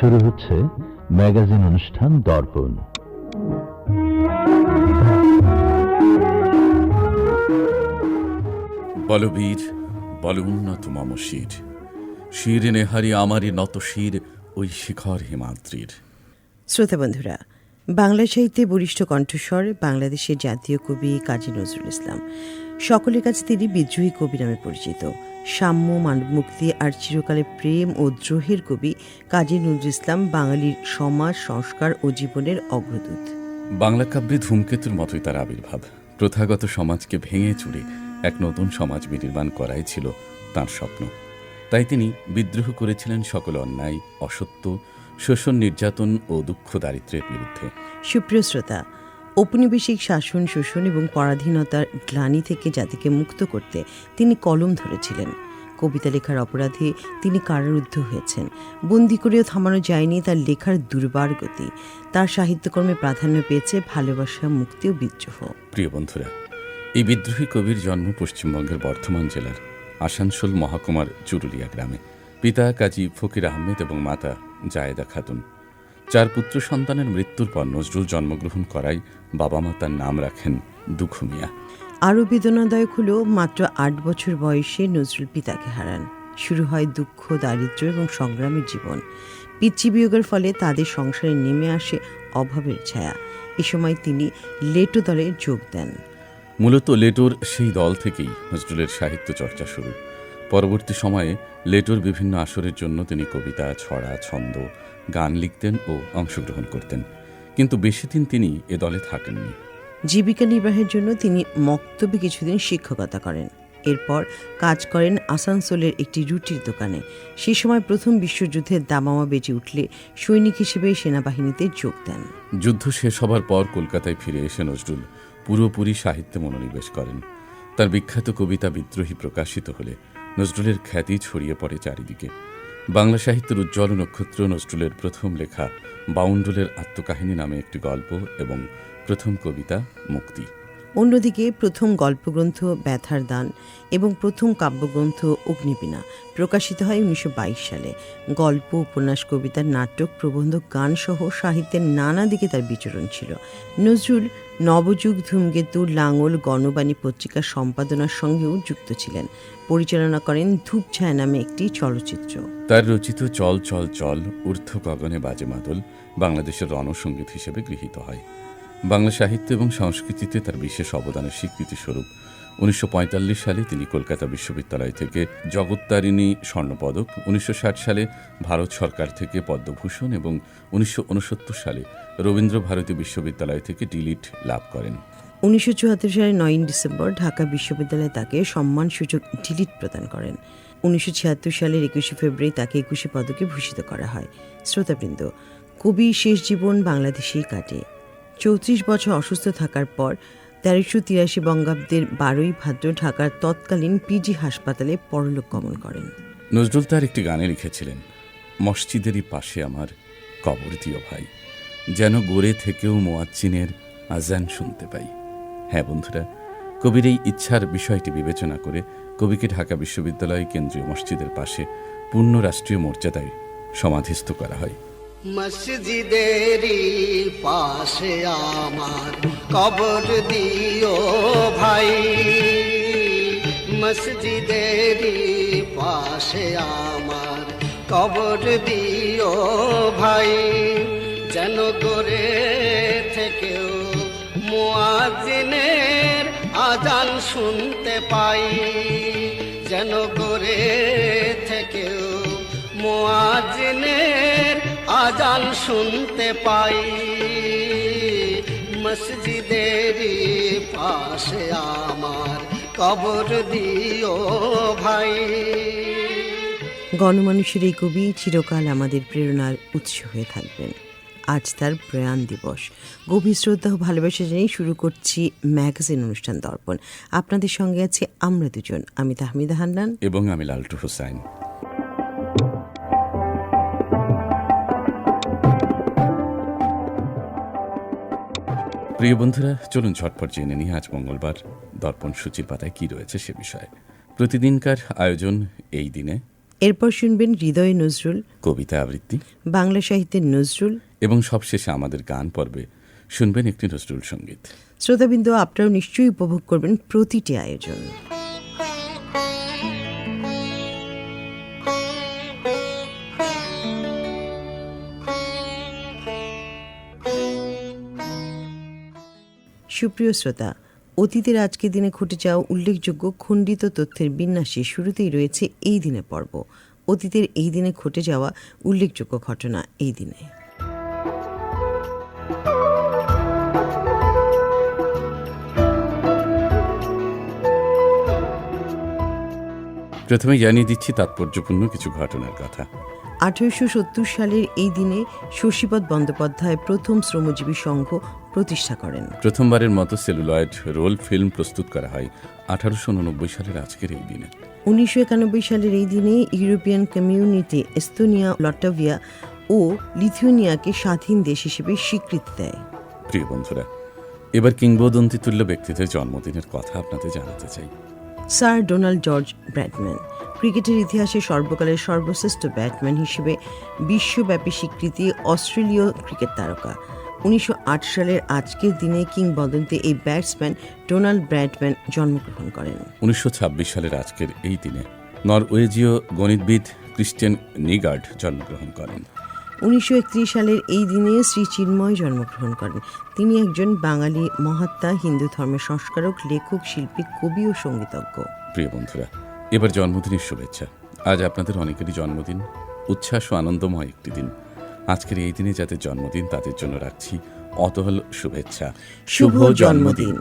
শুরু হচ্ছে ম্যাগাজিন অনুষ্ঠান দর্পণ। বলবীর বল উন্নত মম শির। শির নেহারি আমারই নত শির ওই শিখর হিমাদ্রির। শ্রোতা বন্ধুরা বাংলা সাহিত্যে বরিষ্ঠ কণ্ঠস্বর বাংলাদেশের জাতীয় কবি কাজী নজরুল ইসলাম। সকলের কাছে তিনি বিদ্রোহী কবি নামে পরিচিত। সাম্য মানব মুক্তি আর চিরকালে প্রেম ও দ্রোহের কবি কাজী নজরুল ইসলাম বাঙালির সমাজ সংস্কার ও জীবনের অগ্রদূত। বাংলা কাব্যে ধূমকেতুর মতোই তার আবির্ভাব। প্রথাগত সমাজকে ভেঙে চুরে এক নতুন সমাজ বিনির্মাণ করাই ছিল তার স্বপ্ন। তাই তিনি বিদ্রোহ করেছিলেন সকল অন্যায় অসত্য শোষণ নির্যাতন ও দুঃখ দারিদ্রের বিরুদ্ধে। সুপ্রিয় শ্রোতা ঔপনিবেশিক শাসন শোষণ এবং পরাধীনতার গ্লানি থেকে জাতিকে মুক্ত করতে তিনি কলম ধরেছিলেন। কবিতা লেখার অপরাধে তিনি কারারুদ্ধ হয়েছেন। বন্দি করেও থামানো যায়নি তার লেখার দুর্বার গতি। তার সাহিত্যকর্মে প্রাধান্য পেয়েছে ভালোবাসা, মুক্তি ও বিদ্রোহ। প্রিয় বন্ধুরা, এই বিদ্রোহী কবির জন্ম পশ্চিমবঙ্গের বর্ধমান জেলার আসানসোল মহাকুমার চুরুলিয়া গ্রামে। পিতা কাজী ফকির আহমেদ এবং মাতা জায়েদা খাতুন। চার পুত্র সন্তানের মৃত্যুর পর নজরুল জন্মগ্রহণ করায় বাবা মা তার নাম রাখেন দুঃখু মিয়া আরও বেদনাদায়ক হল মাত্র আট বছর বয়সে নজরুল পিতাকে হারান। শুরু হয় দুঃখ, দারিদ্র্য এবং সংগ্রামের জীবন। পিতৃবিয়োগের ফলে তাদের সংসারে নেমে আসে অভাবের ছায়া। এ সময় তিনি লেটো দলে যোগ দেন। মূলত লেটোর সেই দল থেকেই নজরুলের সাহিত্য চর্চা শুরু। পরবর্তী সময়ে লেটোর বিভিন্ন আসরের জন্য তিনি কবিতা, ছড়া, ছন্দ, গান লিখতেন ও অংশগ্রহণ করতেন। কিন্তু বেশি দিন তিনি এ দলে থাকেননি। জীবিকা নির্বাহের জন্য তিনি মক্তবে কিছুদিন শিক্ষকতা করেন। এরপর কাজ করেন আসানসোলের একটি রুটির দোকানে। সেই সময় প্রথম বিশ্বযুদ্ধের দামামা বেজে উঠলে সৈনিক হিসেবে সেনাবাহিনীতে যোগ দেন। যুদ্ধ শেষ হবার পর কলকাতায় ফিরে এসে নজরুল পুরোপুরি সাহিত্যে মনোনিবেশ করেন। তার বিখ্যাত কবিতা বিদ্রোহী প্রকাশিত হলে নজরুলের খ্যাতি ছড়িয়ে পড়ে চারিদিকে। বাংলা সাহিত্যের উজ্জ্বল নক্ষত্র নজরুলের প্রথম লেখা বাউন্ডুলের আত্মকাহিনী নামে একটি গল্প এবং প্রথম কবিতা মুক্তি। অন্যদিকে প্রথম গল্পগ্রন্থ ব্যথার দান এবং প্রথম কাব্যগ্রন্থ অগ্নিবীণা প্রকাশিত হয় উনিশশো বাইশ সালে। গল্প উপন্যাস কবিতা নাটক প্রবন্ধ গান সহ সাহিত্যের নানা দিকে তার বিচরণ ছিল। নজরুল নবযুগ ধূমকেতু লাঙল গণবাণী পত্রিকার সম্পাদনার সঙ্গেও যুক্ত ছিলেন। পরিচালনা করেন ধূপছায়া নামে একটি চলচ্চিত্র। তার রচিত চল চল চল ঊর্ধ্ব গগনে বাজে মাদল বাংলাদেশের রণসঙ্গীত হিসেবে গৃহীত হয়। বাংলা সাহিত্য এবং সংস্কৃতিতে তার বিশেষ অবদানের স্বীকৃতিস্বরূপ উনিশশো পঁয়তাল্লিশ সালে তিনি কলকাতা বিশ্ববিদ্যালয় থেকে জগত্তারিণী স্বর্ণপদক, উনিশশো ষাট সালে ভারত সরকার থেকে পদ্মভূষণ এবং উনিশশো উনসত্তর সালে রবীন্দ্র ভারতী বিশ্ববিদ্যালয় থেকে ডিলিট লাভ করেন। উনিশশো সালের নয় ডিসেম্বর ঢাকা বিশ্ববিদ্যালয় তাকে সম্মানসূচক ডিলিট প্রদান করেন। উনিশশো ছিয়াত্তর সালের একুশে ফেব্রুয়ারি তাকে একুশে পদকে ভূষিত করা হয়। শ্রোতাবৃন্দ কবির শেষ জীবন বাংলাদেশেই কাটে। চৌত্রিশ বছর অসুস্থ থাকার পর তেরোশো তিরাশি বঙ্গাব্দের বারোই ভাদ্র ঢাকার তৎকালীন পিজি হাসপাতালে পরলোক গমন করেন। নজরুল তার একটি গানে লিখেছিলেন, মসজিদেরই পাশে আমার কবর দিও ভাই, যেন গোড়ে থেকেও মোয়াজ্জিনের আজান শুনতে পাই। হ্যাঁ বন্ধুরা, কবির এই ইচ্ছার বিষয়টি বিবেচনা করে কবিকে ঢাকা বিশ্ববিদ্যালয় কেন্দ্রীয় মসজিদের পাশে পূর্ণ রাষ্ট্রীয় মর্যাদায় সমাধিস্থ করা হয়। মসজিদেরই পাশে আমার কবর দিও ভাই। মসজিদেরই পাশে আমার কবর দিও ভাই। যেন করে থেকেও মুয়াজিনের আজান শুনতে পাই। যেন করে থেকেও মুয়াজিনের আজান শুনতে পাই। মসজিদেরই পাশে আমার কবর দিও ভাই। গণমানুষের এই কবি চিরকাল আমাদের প্রেরণার উৎস হয়ে থাকবেন। আজ তার প্রয়াণ দিবস। গভীর শ্রদ্ধা ও ভালোবাসা জানিয়ে শুরু করছি ম্যাগাজিন অনুষ্ঠান দর্পণ। আপনাদের সঙ্গে আছে আমরা দুজন আমি তাহমিদা হান্নান এবং আমি লালটু হোসাইন। প্রিয় বন্ধুরা চলুন ঝটপট জেনে নিই আজ মঙ্গলবার দর্পণ সূচির পাতায় কি রয়েছে সে বিষয়ে। প্রতিদিনকার আয়োজন এই দিনে। এরপর শুনবেন হৃদয় নজরুল কবিতা আবৃত্তি। বাংলা সাহিত্যের নজরুল। এবং সবশেষে আমাদের গান পর্বে শুনবেন একটি নজরুল সংগীত। শ্রোতাবিন্দু আপনারাও নিশ্চয়ই উপভোগ করবেন প্রতিটি আয়োজন। সুপ্রিয় শ্রোতা অতীতের আজকের দিনে ঘটে যাওয়া উল্লেখযোগ্য খণ্ডিত তথ্যের বিন্যাসে শুরুতেই রয়েছে এই দিনে পর্ব। অতীতের এই দিনে ঘটে যাওয়া উল্লেখযোগ্য ঘটনা এই দিনে। প্রথমে জানিয়ে দিচ্ছি তাৎপর্যপূর্ণ কিছু ঘটনার কথা। আঠারোশো সত্তর সালের এই দিনে শশীপদ বন্দ্যোপাধ্যায় প্রথম শ্রমজীবী সংঘ প্রতিষ্ঠা করেন। প্রথমবারের মতো সেলুলয়েড রোল ফিল্ম প্রস্তুত করা হয় আঠারোশো উননব্বই সালের আজকের এই দিনে। উনিশশো একানব্বই সালের এই দিনে ইউরোপিয়ান কমিউনিটি এস্তোনিয়া লটাভিয়া ও লিথুয়ানিয়াকে স্বাধীন দেশ হিসেবে স্বীকৃতি দেয়। প্রিয় বন্ধুরা এবার কিংবদন্তি তুল্য ব্যক্তিদের জন্মদিনের কথা আপনাদের জানাতে চাই। স্যার ডোনাল্ড জর্জ ব্র্যাডম্যান ক্রিকেটের ইতিহাসে সর্বকালের সর্বশ্রেষ্ঠ ব্যাটম্যান হিসেবে বিশ্বব্যাপী স্বীকৃতি অস্ট্রেলীয় ক্রিকেট তারকা। উনিশশো আট সালের আজকের দিনে কিংবদন্তি এই ব্যাটসম্যান ডোনাল্ড ব্র্যাডম্যান জন্মগ্রহণ করেন। উনিশশো ছাব্বিশ সালের আজকের এই দিনে নরওয়েজীয় গণিতবিদ ক্রিস্টিয়ান নিগার্ড জন্মগ্রহণ করেন। উনিশশো একত্রিশ সালের এই দিনে শ্রী চিন্ময় জন্মগ্রহণ করেন। তিনি একজন বাঙালি মহাত্মা হিন্দু ধর্মের সংস্কারক লেখক শিল্পী কবি ও সঙ্গীতজ্ঞ। প্রিয় বন্ধুরা এবার জন্মদিনের শুভেচ্ছা। আজ আপনাদের অনেকেরই জন্মদিন উচ্ছ্বাস ও আনন্দময় একটি দিন। আজকের এই দিনে যাদের জন্মদিন তাদের জন্য রাখছি অতহল শুভেচ্ছা। শুভ জন্মদিন।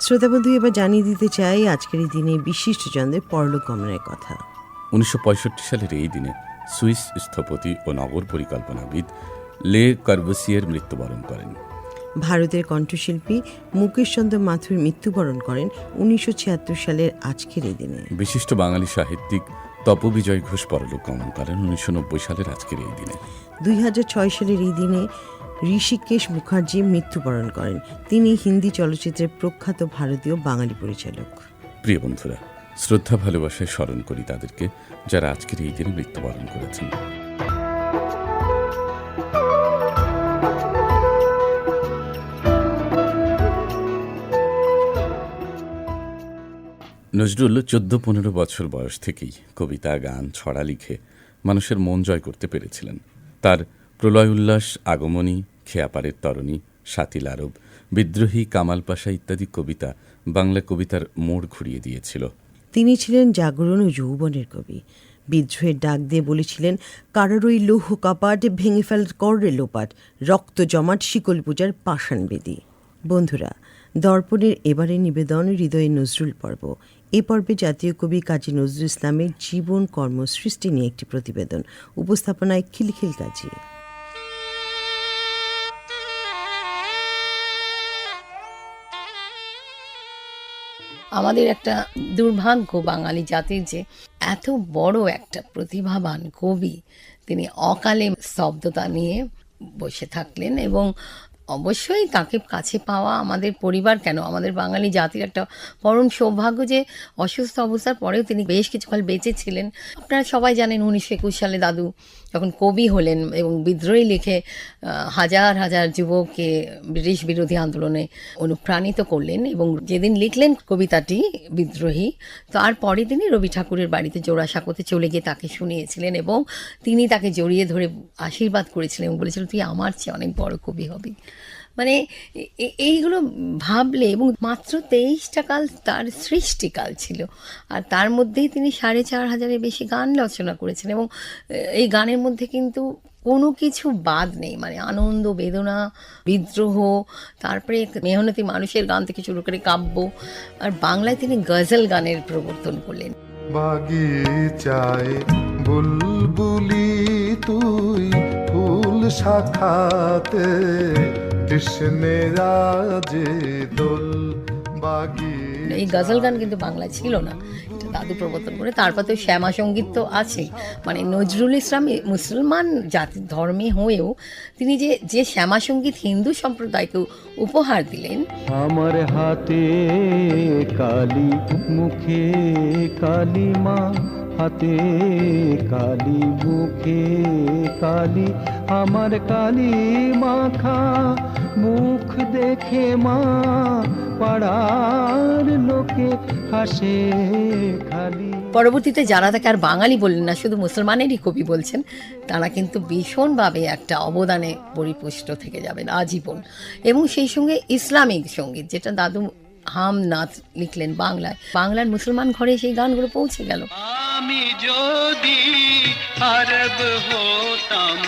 শ্রোতাবন্ধু এবার জানিয়ে দিতে চাই আজকের এই দিনে বিশিষ্ট জনদের পরলোক গমনের কথা। উনিশশো সালের এই দিনে সুইস স্থপতি ও নগর পরিকল্পনাবিদ লে কার্বসিয়ের মৃত্যুবরণ করেন। ভারতের কণ্ঠশিল্পী মুকেশ চন্দ্র মাথুর মৃত্যুবরণ করেন উনিশশো ছিয়াত্তর সালের আজকের এই দিনে। বিশিষ্ট বাঙালি সাহিত্যিক তপবিজয় ঘোষ পরলোক গমন করেন উনিশশো নব্বই সালের আজকের এই দিনে। দুই হাজার ছয় সালের এই দিনে ঋষিকেশ মুখার্জি মৃত্যুবরণ করেন। তিনি হিন্দি চলচ্চিত্রের প্রখ্যাত ভারতীয় বাঙালি পরিচালক। প্রিয় বন্ধুরা শ্রদ্ধা ভালোবাসায় স্মরণ করি তাদেরকে যারা আজকের এই দিনে মৃত্যুবরণ করেছেন। নজরুল চোদ্দ পনেরো বছর বয়স থেকেই কবিতা, গান, ছড়া লিখে মানুষের মন জয় করতে পেরেছিলেন। তার প্রলয় উল্লাস, আগমনী খেয়াপাড়ের তরণী সাতিল আরব, বিদ্রোহী কামাল পাশা ইত্যাদি কবিতা বাংলা কবিতার মোড় ঘুরিয়ে দিয়েছিল। তিনি ছিলেন জাগরণ ও যৌবনের কবি। বিদ্রোহের ডাক দিয়ে বলেছিলেন কারোরই লৌহ কাপাট ভেঙে ফেল, কররে লোপাট, রক্ত জমাট শিকল পূজার পাষাণ বেদি। বন্ধুরা, দর্পণের এবারে নিবেদন হৃদয়ে নজরুল পর্ব। এ পর্বে জাতীয় কবি কাজী নজরুল ইসলামের জীবন কর্ম সৃষ্টি নিয়ে একটি প্রতিবেদন। উপস্থাপনায় খিলখিল কাজী। আমাদের একটা দুর্ভাগ্য বাঙালি জাতির যে এত বড় একটা প্রতিভাবান কবি, তিনি অকালে স্তব্ধতা নিয়ে বসে থাকলেন এবং অবশ্যই তাকে কাছে পাওয়া আমাদের পরিবার কেন? আমাদের বাঙালি জাতির একটা পরম সৌভাগ্য যে অসুস্থ অবস্থার পরেও তিনি বেশ কিছুকাল বেঁচে ছিলেন। আপনারা সবাই জানেন উনিশশো একুশ সালে দাদু যখন কবি হলেন এবং বিদ্রোহী লিখে হাজার হাজার যুবককে ব্রিটিশ বিরোধী আন্দোলনে অনুপ্রাণিত করলেন এবং যেদিন লিখলেন কবিতাটি বিদ্রোহী, তার তারপরে তিনি রবি ঠাকুরের বাড়িতে জোড়াসাঁকোতে চলে গিয়ে তাকে শুনিয়েছিলেন এবং তিনি তাকে জড়িয়ে ধরে আশীর্বাদ করেছিলেন এবং বলেছিলেন, তুই আমার চেয়ে অনেক বড় কবি হবি। মানে এইগুলো ভাবলে এবং মাত্র তেইশটা কাল তার সৃষ্টিকাল ছিল। আর তার মধ্যেই তিনি সাড়ে চার হাজারের বেশি গান রচনা করেছেন এবং এই গানের মধ্যে কিন্তু কোনো কিছু বাদ নেই। মানে আনন্দ, বেদনা, বিদ্রোহ, তারপরে মেহনতি মানুষের গান থেকে শুরু করে কাব্য, আর বাংলায় তিনি গজল গানের প্রবর্তন করলেন। বাগিচায় তুই ফুল শাখাতে এই গজল গান কিন্তু বাংলায় ছিল না। এটা দাদু প্রবর্তন করে। তারপর তো শ্যামা সংগীত তো আছে মানে নজরুল ইসলাম মুসলমান জাতি ধর্মে হয়েও তিনি যে যে শ্যামা সংগীত হিন্দু সম্প্রদায়কে উপহার দিলেন আমার হাতে কালি মুখে কালি মা হাতে, কালি মুখে, কালি, আমার কালি মাখা, মুখ দেখে মা, পাড়ার লোকে হাসে খালি। পরবর্তীতে যারা তাকে আর বাঙালি বললেন না, শুধু মুসলমানেরই কবি বলছেন, তারা কিন্তু ভীষণভাবে একটা অবদানে পরিপুষ্ট থেকে যাবেন, আজীবন। এবং সেই সঙ্গে ইসলামিক সংগীত, যেটা দাদু হাম নাথ লিখলেন বাংলায়। বাংলার মুসলমান ঘরে সেই গানগুলো পৌঁছে গেল। আমি যদি আরব হতাম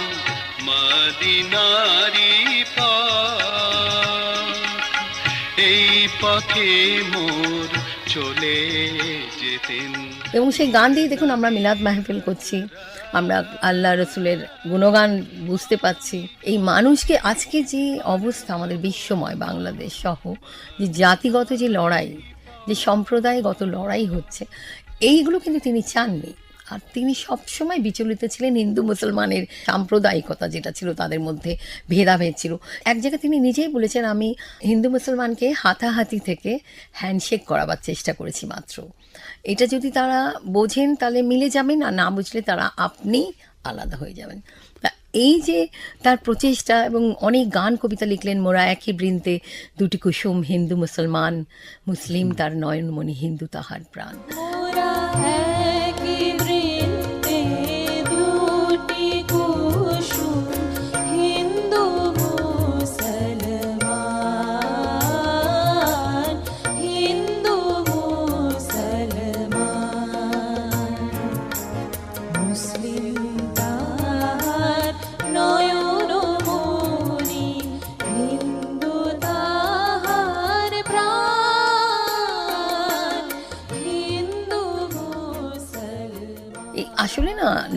মদিনারি এই পথে মোর চলে যেতেন। এবং সেই গান দিয়ে দেখুন আমরা মিলাদ মাহফিল করছি। আমরা আল্লাহ রসুলের গুণগান বুঝতে পাচ্ছি এই মানুষকে আজকে যে অবস্থা আমাদের বিশ্বময় বাংলাদেশ সহ, যে জাতিগত যে লড়াই, যে সম্প্রদায়গত লড়াই হচ্ছে, এইগুলো কিন্তু তিনি চাননি। আর তিনি সবসময় বিচলিত ছিলেন হিন্দু মুসলমানের সাম্প্রদায়িকতা যেটা ছিল তাদের মধ্যে ভেদাভেদ ছিল। এক জায়গায় তিনি নিজেই বলেছেন, আমি হিন্দু মুসলমানকে হাতাহাতি থেকে হ্যান্ডশেক করাবার চেষ্টা করেছি মাত্র। এটা যদি তারা বোঝেন তাহলে মিলে যাবেন, আর না বুঝলে তারা আপনি আলাদা হয়ে যাবেন। তা এই যে তার প্রচেষ্টা এবং অনেক গান, কবিতা লিখলেন মোরা একই বৃন্তে, দুটি কুসুম হিন্দু মুসলমান, মুসলিম তার নয়নমণি হিন্দু তাহার প্রাণ।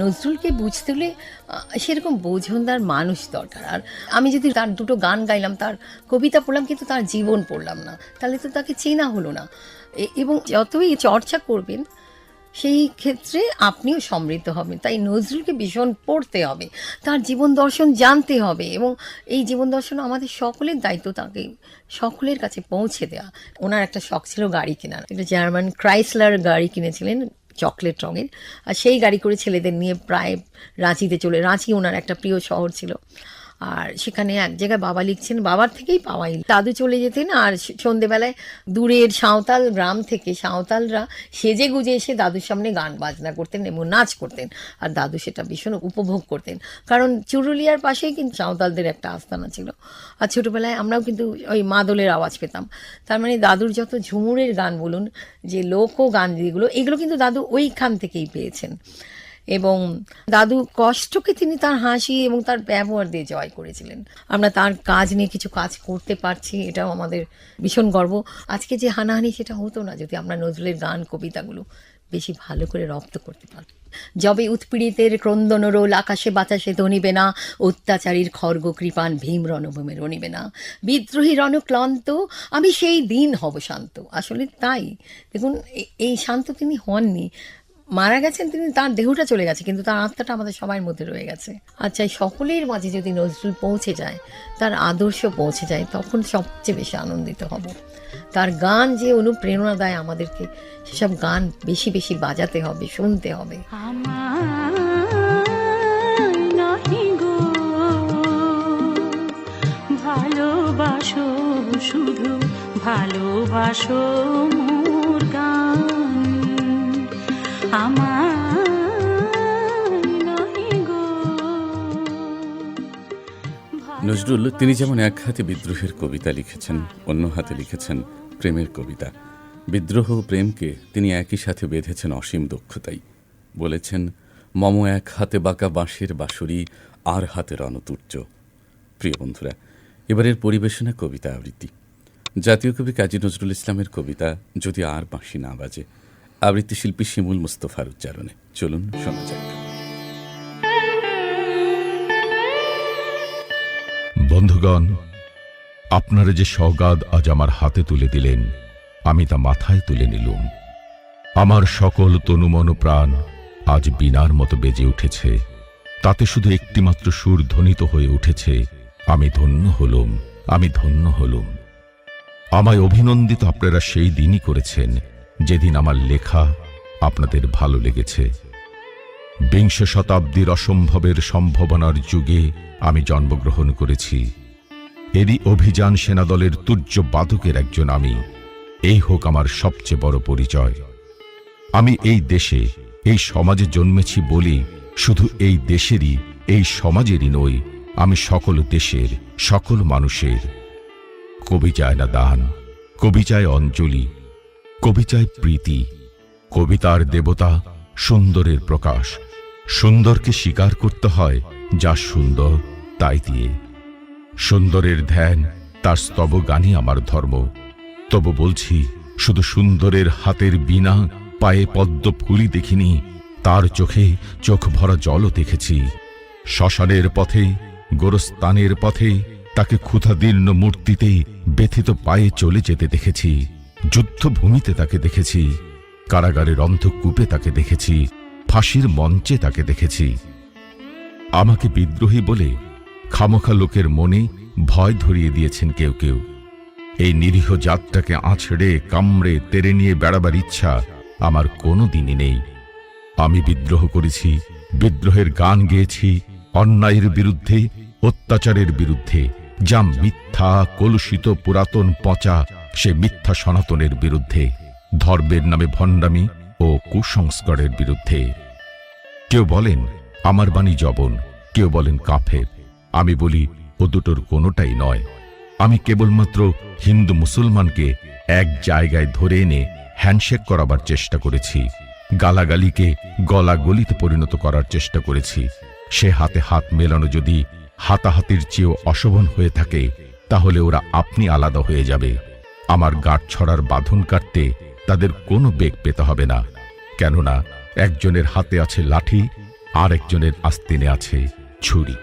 নজরুলকে বুঝতে হলে সেরকম বোঝনদার মানুষ দরকার। আর আমি যদি তার দুটো গান গাইলাম, তার কবিতা পড়লাম, কিন্তু তার জীবন পড়লাম না। তাহলে তো তাকে চেনা হলো না। এবং যতই চর্চা করবেন, সেই ক্ষেত্রে আপনিও সমৃদ্ধ হবেন। তাই নজরুলকে ভীষণ পড়তে হবে। তার জীবন দর্শন জানতে হবে। এবং এই জীবন দর্শন আমাদের সকলের দায়িত্ব তাকে, সকলের কাছে পৌঁছে দেওয়া। ওনার একটা শখ ছিল গাড়ি কেনার। একটা জার্মান ক্রাইসলার গাড়ি কিনেছিলেন। চকলেট রঙের। আর সেই গাড়ি করে ছেলেদের নিয়ে প্রায় রাঁচিতে চলে রাঁচি ওনার একটা প্রিয় শহর ছিল। আর সেখানে এক জায়গায় বাবা লিখছেন, বাবার থেকেই পাওয়াই। দাদু চলে যেতেন আর সন্ধেবেলায় দূরের সাঁওতাল গ্রাম থেকে সাঁওতালরা সেজে গুজে এসে দাদুর সামনে গান বাজনা করতেন এবং নাচ করতেন। আর দাদু সেটা ভীষণ উপভোগ করতেন। কারণ চুরুলিয়ার পাশেই কিন্তু সাঁওতালদের একটা আস্তানা ছিল। আর ছোটোবেলায় আমরাও কিন্তু ওই মাদলের আওয়াজ পেতাম। তার মানে দাদুর যত ঝুমুরের গান বলুন, যে লোক গান যেগুলো, এগুলো কিন্তু দাদু ওইখান থেকেই পেয়েছেন। এবং দাদু কষ্টকে তিনি তার হাসি এবং তার ব্যবহার দিয়ে জয় করেছিলেন। আমরা তার কাজ নিয়ে কিছু কাজ করতে পারছি, এটাও আমাদের ভীষণ গর্ব। আজকে যে হানাহানি সেটা হতো না যদি আমরা নজরুলের গান, কবিতাগুলো বেশি ভালো করে রপ্ত করতে পারি যবে উৎপীড়িতের ক্রন্দন রোল, আকাশে বাতাসে ধনিবে না, অত্যাচারীর খর্গ কৃপান ভীম রণভূমে রণিবে না। বিদ্রোহী রণক্লান্ত আমি সেই দিন হব শান্ত। আসলে তাই। দেখুন এই শান্ত তিনি হননি। মারা গেছেন তিনি, তার দেহটা চলে গেছে, কিন্তু তার আত্মাটা আমাদের সবার মধ্যে রয়ে গেছে। আচ্ছা সকলের মাঝে যদি নজরুল পৌঁছে যায়, তার আদর্শ পৌঁছে যায়, তখন সবচেয়ে বেশি আনন্দিত হব। তার গান যে অনুপ্রেরণা দেয় আমাদেরকে, সেসব গান বেশি বেশি বাজাতে হবে, শুনতে হবে। ভালোবাসো শুধু, ভালোবাসো নজরুল, তিনি যেমন এক হাতে বিদ্রোহের কবিতা লিখেছেন, অন্য হাতে লিখেছেন প্রেমের কবিতা। বিদ্রোহ প্রেমকে তিনি একই সাথে বেঁধেছেন অসীম দক্ষতাই। বলেছেন, মম এক হাতে বাঁকা বাঁশের বাঁশুরি, আর হাতে রণতুর্য। প্রিয় বন্ধুরা, এবারের পরিবেশনা কবিতা আবৃত্তি। জাতীয় কবি কাজী নজরুল ইসলামের কবিতা, যদি আর বাঁশি না বাজে। আবৃত্তি শিল্পী শিমুল মুস্তফার উচ্চারণে। চলুন শোনা যাক। বন্ধুগণ, আপনারা যে সগাদ আজ আমার হাতে তুলে দিলেন, আমি তা মাথায় তুলে নিলুম। আমার সকল তনুমন প্রাণ আজ বিনার মতো বেজে উঠেছে, তাতে শুধু একটিমাত্র সুর ধ্বনিত হয়ে উঠেছে, আমি ধন্য হলুম, আমি ধন্য হলুম। আমায় অভিনন্দিত আপনারা সেই দিনই করেছেন যেদিন আমার লেখা আপনাদের ভালো লেগেছে। বিংশ শতাব্দীর অসম্ভবের সম্ভাবনার যুগে আমি জন্মগ্রহণ করেছি। এরই অভিযান সেনাদলের তুর্য বাদকের একজন আমি। এই হোক আমার সবচেয়ে বড় পরিচয়। আমি এই দেশে, এই সমাজে জন্মেছি বলি শুধু এই দেশেরই, এই সমাজেরই নই, আমি সকল দেশের, সকল মানুষের। কবি চায় না দান, কবি চায় অঞ্জলি কবি চায় প্রীতি, কবিতার দেবতা, সুন্দরের প্রকাশ। সুন্দরকে স্বীকার করতে হয় যা সুন্দর, তাই দিয়ে। সুন্দরের ধ্যান, তার স্তব গানই আমার ধর্ম। তবু বলছি, শুধু সুন্দরের হাতের বিনা পায়ে পদ্ম ফুলই দেখিনি, তার চোখে চোখ ভরা জলও দেখেছি। শ্মশানের পথে গোরস্তানের পথে, তাকে ক্ষুধাদীর্ণ মূর্তিতে ব্যথিত পায়ে চলে যেতে দেখেছি। যুদ্ধভূমিতে তাকে দেখেছি, কারাগারের অন্ধকূপে তাকে দেখেছি, ফাঁসির মঞ্চে তাকে দেখেছি। আমাকে বিদ্রোহী বলে খামোখা লোকের মনে ভয় ধরিয়ে দিয়েছেন কেউ কেউ। এই নিরীহ জাতটাকে আছড়ে কামড়ে, তেড়ে নিয়ে বেড়াবার ইচ্ছা আমার কোনো দিনই নেই। আমি বিদ্রোহ করেছি, বিদ্রোহের গান গেয়েছি, অন্যায়ের বিরুদ্ধে, অত্যাচারের বিরুদ্ধে, যা মিথ্যা, কলুষিত, পুরাতন, পচা সে মিথ্যা সনাতনের বিরুদ্ধে, ধর্মের নামে ভণ্ডামি ও কুসংস্কারের বিরুদ্ধে। কেউ বলেন, আমার বাণী জবন কেউ বলেন, কাফের আমি বলি, ও দুটোর কোনোটাই নয়। আমি কেবলমাত্র হিন্দু মুসলমানকে এক জায়গায় ধরে এনে হ্যান্ডশেক করাবার চেষ্টা করেছি। গালাগালিকে গলাগলিতে পরিণত করার চেষ্টা করেছি। সে হাতে হাত মেলানো যদি হাতাহাতির চেয়েও অশোভন হয়ে থাকে, তাহলে ওরা আপনি আলাদা হয়ে যাবে। আমার গাঁট ছড়ার বাঁধন কাটতে তাদের কোনো বেগ পেতে হবে না। কেননা একজনের হাতে আছে লাঠি আর একজনের আস্তিনে আছে ছুরি।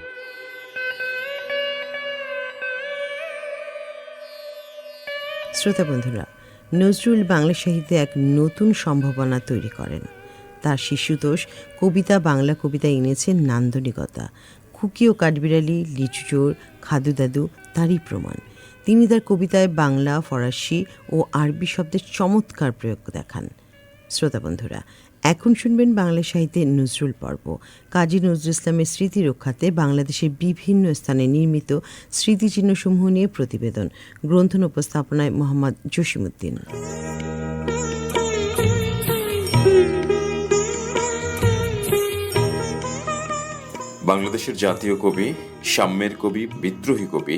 শ্রোতা বন্ধুরা, নজরুল বাংলা সাহিত্যে এক নতুন সম্ভাবনা তৈরি করেন। তার শিশুতোষ কবিতা বাংলা কবিতা এনেছেন নান্দনিকতা। খুকি ও কাঠবিড়ালি, লিচু চোর, খাদু দাদু, তারই প্রমাণ। তিনি তার কবিতায় বাংলা, ফরাসি ও আরবি শব্দের চমৎকার প্রয়োগ দেখান। শ্রোতা বন্ধুরা, এখন শুনবেন বাংলা সাহিত্যে নজরুল পর্ব। কাজী নজরুল ইসলামের স্মৃতি রক্ষাতে বাংলাদেশের বিভিন্ন স্থানে নির্মিত স্মৃতিচিহ্নসমূহ নিয়ে প্রতিবেদন। গ্রন্থন উপস্থাপনায় মোহাম্মদ জসিমুদ্দিন বাংলাদেশের জাতীয় কবি, সাম্যের কবি, বিদ্রোহী কবি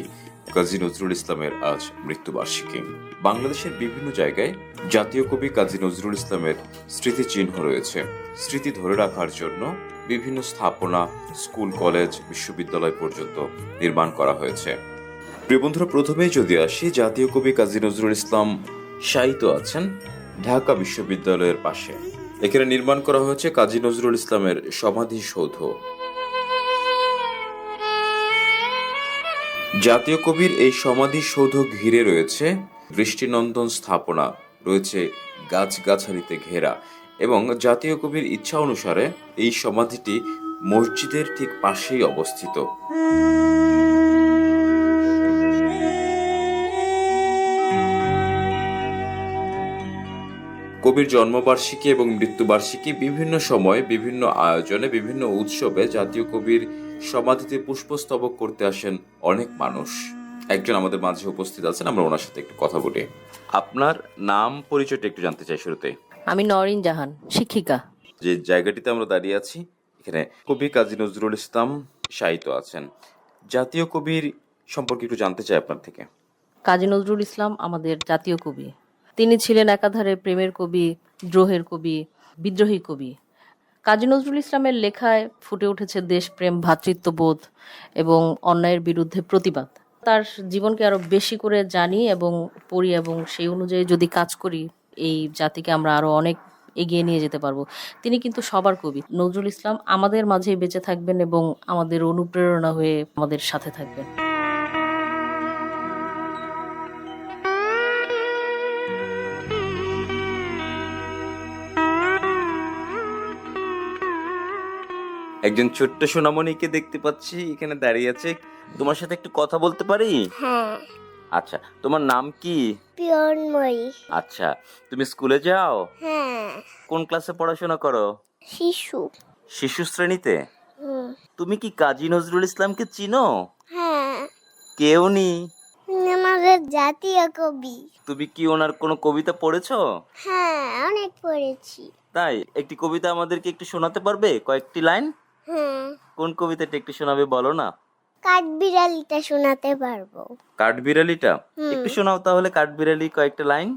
কাজী নজরুল ইসলামের আজ মৃত্যুবার্ষিকী। বাংলাদেশের বিভিন্ন জায়গায় জাতীয় কবি কাজী নজরুল ইসলামের স্মৃতিচিহ্ন রয়েছে। স্মৃতি ধরে রাখার জন্য বিভিন্ন স্থাপনা, স্কুল, কলেজ, বিশ্ববিদ্যালয় পর্যন্ত নির্মাণ করা হয়েছে। প্রিয় বন্ধুরা, প্রথমেই যদি আসি, জাতীয় কবি কাজী নজরুল ইসলাম শায়িত আছেন ঢাকা বিশ্ববিদ্যালয়ের পাশে। এখানে নির্মাণ করা হয়েছে কাজী নজরুল ইসলামের সমাধিসৌধ। জাতীয় কবির এই সমাধিসৌধ ঘিরে রয়েছে দৃষ্টিনন্দন স্থাপনা, রয়েছে গাছগাছালিতে ঘেরা এবং জাতীয় কবির ইচ্ছা অনুসারে এই সমাধিটি মসজিদের ঠিক পাশেই অবস্থিত। কবির জন্মবার্ষিকী এবং মৃত্যুবার্ষিকী বিভিন্ন সময় বিভিন্ন আয়োজনে, বিভিন্ন উৎসবে জাতীয় কবির সমাধিতে পুষ্পস্তবক করতে আসেন অনেক মানুষ। একজন আমাদের মাঝে উপস্থিত আছেন আমরা ওনার সাথে একটু কথা বলি। আপনার নাম পরিচয়টা একটু জানতে চাই শুরুতে। আমি নরিন জাহান শিক্ষিকা। যে জায়গাটিতে আমরা দাঁড়িয়ে আছি এখানে কবি কাজী নজরুল ইসলাম শায়িত আছেন। জাতীয় কবির সম্পর্কে একটু জানতে চাই আপনার থেকে। কাজী নজরুল ইসলাম আমাদের জাতীয় কবি। তিনি ছিলেন একাধারে প্রেমের কবি দ্রোহের কবি বিদ্রোহী কবি। কাজী নজরুল ইসলামের লেখায় ফুটে উঠেছে দেশপ্রেম ভ্রাতৃত্ববোধ এবং অন্যায়ের বিরুদ্ধে প্রতিবাদ। তার জীবনকে আরও বেশি করে জানি এবং পড়ি এবং সেই অনুযায়ী যদি কাজ করি, এই জাতিকে আমরা আরও অনেক এগিয়ে নিয়ে যেতে পারব। তিনি কিন্তু সবার কবি। নজরুল ইসলাম আমাদের মাঝে বেঁচে থাকবেন এবং আমাদের অনুপ্রেরণা হয়ে আমাদের সাথে থাকবেন। একজন ছোট্ট সোনামণিকে দেখতে পাচ্ছি এখানে দাঁড়িয়ে আছে। তোমার সাথে একটু কথা বলতে পারি? হ্যাঁ। আচ্ছা তোমার নাম কি? পিয়নময়ী। আচ্ছা তুমি স্কুলে যাও? হ্যাঁ। কোন ক্লাসে পড়াশোনা করো? শিশু। শিশু শ্রেণীতে? তুমি কি কাজী নজরুল ইসলামকে চিনো? হ্যাঁ। কেউ নি? আমাদের জাতীয় কবি। তুমি কি ওনার কোনো কবিতা পড়েছো? হ্যাঁ অনেক পড়েছি। তাই একটি কবিতা আমাদেরকে একটু শোনাতে পারবে? কয়েকটি লাইন? হ্যাঁ কোন কবিতাটা একটু শোনাবে বলো না? কাঠবিড়ালিটা শোনাতে পারব। কাঠবিড়ালিটা? হুম। একটু শোনাও তাহলে কাঠবিড়ালি কয়েকটা লাইন।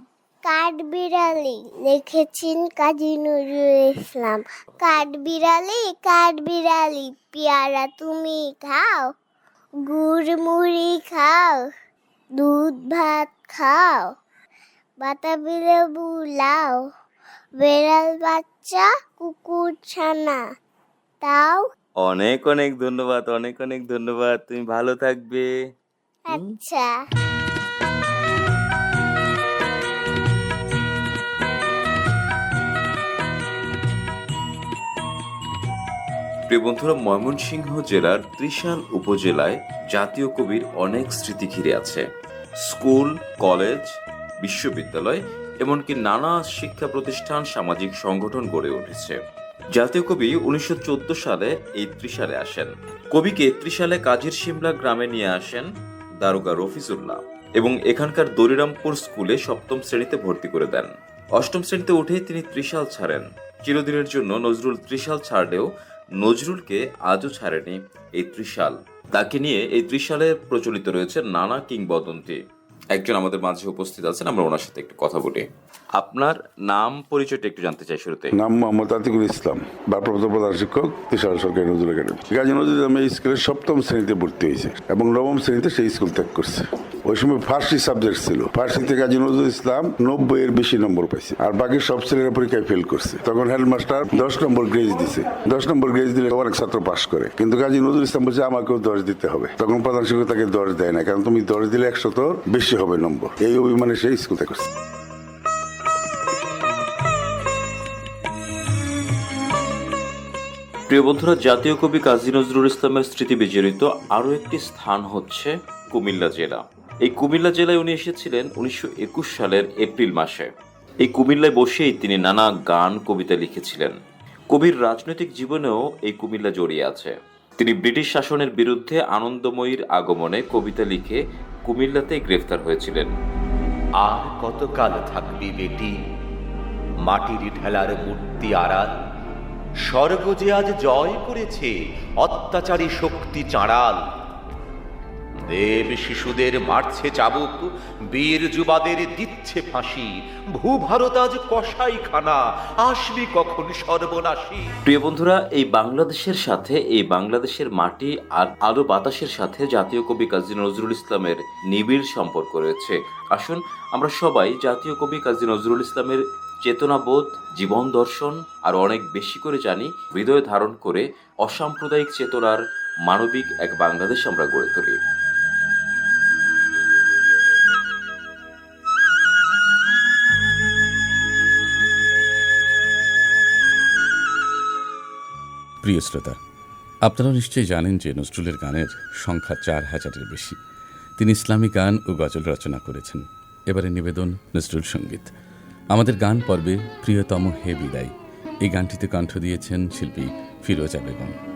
কাঠবিড়ালি লিখেছেন কাজী নজরুল ইসলাম। কাঠবিড়ালি কাঠবিড়ালি পেয়ারা তুমি খাও গুড় মুড়ি খাও দুধ ভাত খাও বাতাবি লেবু লাও বেড়াল বাচ্চা কুকুর ছানা তাও? অনেক অনেক ধন্যবাদ অনেক অনেক ধন্যবাদ। তুমি ভালো থাকবে। আচ্ছা। প্রিয় বন্ধুরা ময়মনসিংহ জেলার ত্রিশাল উপজেলায় জাতীয় কবির অনেক স্মৃতি ঘিরে আছে। স্কুল কলেজ বিশ্ববিদ্যালয় এমনকি নানা শিক্ষা প্রতিষ্ঠান সামাজিক সংগঠন গড়ে উঠেছে। জাতীয় কবি উনিশশো চোদ্দ সালে এই ত্রিশালে আসেন। কবিকে ত্রিশালে কাজীর সিমলা গ্রামে নিয়ে আসেন দারোগা রফিজুল্লাহ এবং এখানকার দরিরামপুর স্কুলে সপ্তম শ্রেণীতে ভর্তি করে দেন। অষ্টম শ্রেণীতে উঠেই তিনি ত্রিশাল ছাড়েন। চিরদিনের জন্য নজরুল ত্রিশাল ছাড়লেও নজরুলকে আজও ছাড়েনি এই ত্রিশাল। তাকে নিয়ে এই ত্রিশালে প্রচলিত রয়েছে নানা কিংবদন্তি। একজন আমাদের মাঝে উপস্থিত আছেন, আমরা ওনার সাথে একটু কথা বলি। আপনার নাম পরিচয়টা একটু জানতে চাই শুরুতে। নাম মোহাম্মদ আতিকুল ইসলাম, ভারপ্রাপ্ত প্রধান শিক্ষক তিসার সরকারি নজরুল একাডেমি। গাজী নজরুল ইসলাম এই স্কুলে সপ্তম শ্রেণীতে ভর্তি হয়েছে এবং নবম শ্রেণীতে সেই স্কুল ত্যাগ করছে। ওই সময় ফার্সি সাবজেক্ট ছিল। ফার্সিতে গাজী নজরুল ইসলাম নব্বই এর বেশি নম্বর পাইছে আর বাকি সব ছেলেরা পরীক্ষায় ফেল করছে। তখন হেডমাস্টার দশ নম্বর গ্রেজ দিছে। দশ নম্বর গ্রেজ দিলে অনেক ছাত্র পাশ করে। কিন্তু গাজী নজরুল ইসলাম বলছে, আমাকেও দশ দিতে হবে। তখন প্রধান শিক্ষক তাকে দশ দেয় না, কারণ তুমি দশ দিলে একশত বেশি হবে নম্বর। এই অভিমানে সেই স্কুল করছে প্রিয় বন্ধুরা, জাতীয় কবি কাজী নজরুল ইসলামের স্মৃতি বিজড়িত আরও একটি স্থান হচ্ছে কুমিল্লা জেলা। এই কুমিল্লা জেলায় উনি এসেছিলেন উনিশশো একুশ সালের এপ্রিল মাসে। এই কুমিল্লায় বসেই তিনি নানা গান, কবিতা লিখেছিলেন। কবির রাজনৈতিক জীবনেও এই কুমিল্লা জড়িয়ে আছে। তিনি ব্রিটিশ শাসনের বিরুদ্ধে আনন্দময়ীর আগমনে কবিতা লিখে কুমিল্লাতে গ্রেফতার হয়েছিলেন। আর কতকাল থাকবি বেটি? মাটির ঢেলার মূর্তি আড়াল। স্বর্গ যে আজ জয় করেছে, অত্যাচারী শক্তি চাঁড়াল। দেব শিশুদের মারছে চাবুক, বীর যুবাদের দিচ্ছে ফাঁসি, ভূভারত আজ কষাই খানা আসবি কখন সর্বনাশী? প্রিয় বন্ধুরা, এই বাংলাদেশের সাথে, এই বাংলাদেশের মাটি আর আলো বাতাসের সাথে জাতীয় কবি কাজী নজরুল ইসলামের নিবিড় সম্পর্ক রয়েছে। আসুন, আমরা সবাই জাতীয় কবি কাজী নজরুল ইসলামের চেতনাবোধ, জীবন দর্শন, আর অনেক বেশি করে জানি, হৃদয় ধারণ করে অসাম্প্রদায়িক চেতনার মানবিক এক বাংলাদেশ আমরা গড়ে তুলি। প্রিয় শ্রোতা আপনারা নিশ্চয়ই জানেন যে নজরুলের গানের সংখ্যা চার হাজারের বেশি। তিনি ইসলামী গান ও গজল রচনা করেছেন। এবারে নিবেদন নজরুল সংগীত। আমাদের গান পর্বে প্রিয়তম হে বিদায়। এই গানটিতে কণ্ঠ দিয়েছেন শিল্পী ফিরোজা বেগম।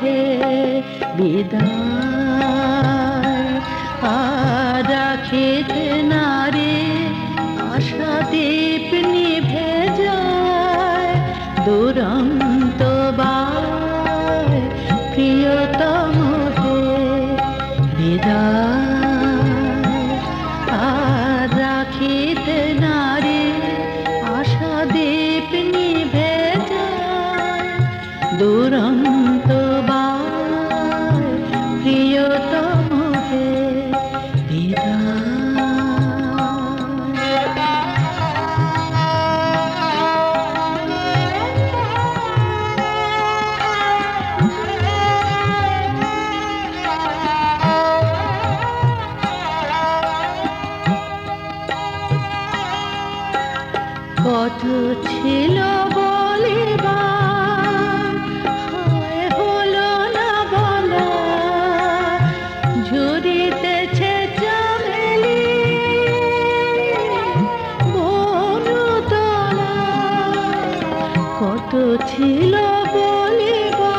প্রিয়তম হে বিদায় আর রাখিতে কত ছিল বলিব?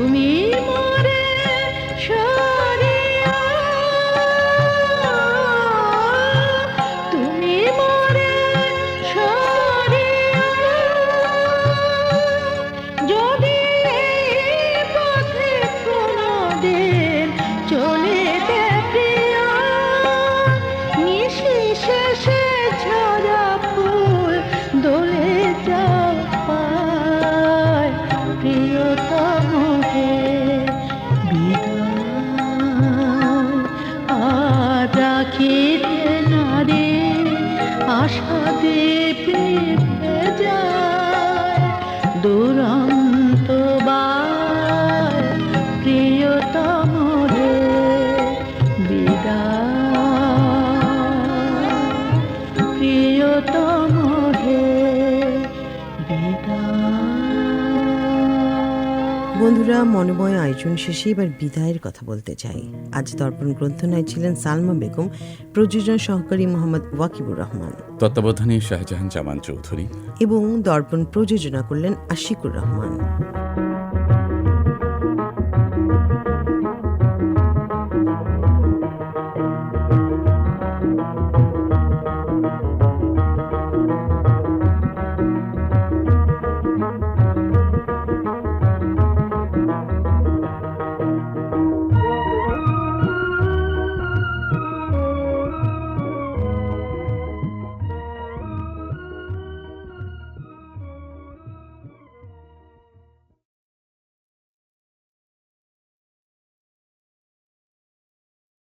তুমি বন্ধুরা মনোময় আয়োজন শেষে এবার বিদায়ের কথা বলতে চাই। আজ দর্পণ গ্রন্থনায় ছিলেন সালমা বেগম প্রযোজনা সহকারী মোহাম্মদ ওয়াকিবুর রহমান। তত্ত্বাবধানে শাহজাহান জামান চৌধুরী। এবং দর্পণ প্রযোজনা করলেন আশিকুর রহমান।